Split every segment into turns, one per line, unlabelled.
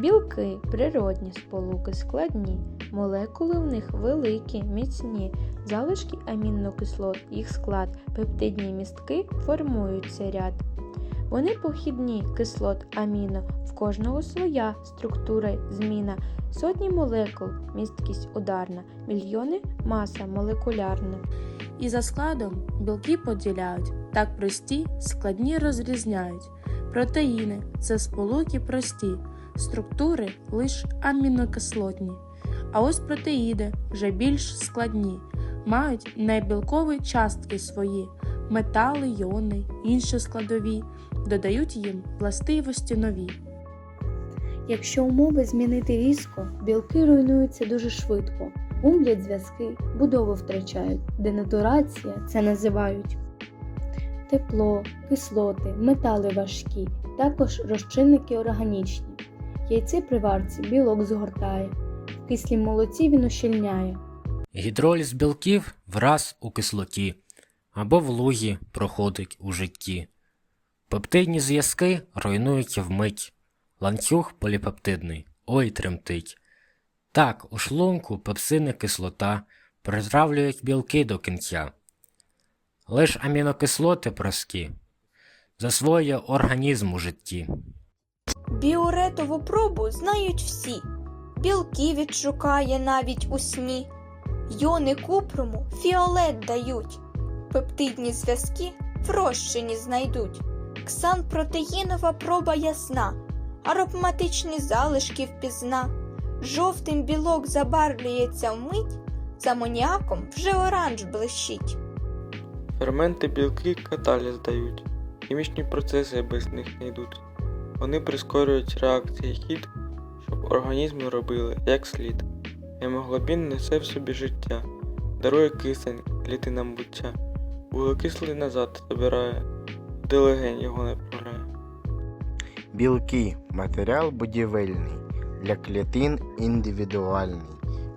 Білки природні сполуки складні, молекули в них великі, міцні, залишки амінокислот, їх склад, пептидні містки формують цей ряд. Вони похідні кислот аміно, в кожного своя структура зміна, сотні молекул, місткість ударна, мільйони маса молекулярна.
І за складом білки поділяють, так прості, складні розрізняють. Протеїни це сполуки прості, структури лиш амінокислотні. А ось протеїди вже більш складні, мають небілкові частки свої, метали, йони, інші складові, додають їм властивості нові.
Якщо умови змінити різко, білки руйнуються дуже швидко, гумблять зв'язки, будову втрачають, денатурація це називають. Тепло, кислоти, метали важкі, також розчинники органічні. Яйце при варці білок згортає, в кислій молоці він ущільняє.
Гідроліз білків враз у кислоті або в лугі проходить у житті. Пептидні зв'язки руйнуються вмить, ланцюг поліпептидний, ой тремтить. Так, у шлунку пепсини кислота притравлюють білки до кінця. Лиш амінокислоти прості засвоює організм у житті.
Біоретову пробу знають всі. Білки відшукає навіть у сні. Йони купруму фіолет дають. Пептидні зв'язки в розчині знайдуть. Ксанпротеїнова проба ясна, ароматичні залишки впізна. Жовтим білок забарвлюється вмить, з амоніаком вже оранж блищить.
Ферменти білки каталіз дають, хімічні процеси без них не йдуть. Вони прискорюють реакції хід, щоб організми робили як слід. Гемоглобін несе в собі життя, дарує кисень клітинам буття, вуглекислий назад забирає, де легень його не правляє.
Білки матеріал будівельний, для клітин індивідуальний.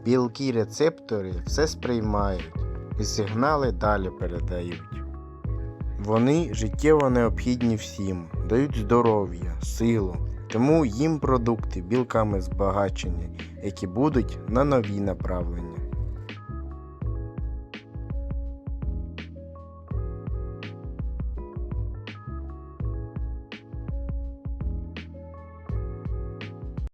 Білки рецептори все сприймають і сигнали далі передають. Вони життєво необхідні всім, дають здоров'я, силу, тому їм продукти білками збагачені, які будуть на нові направлення.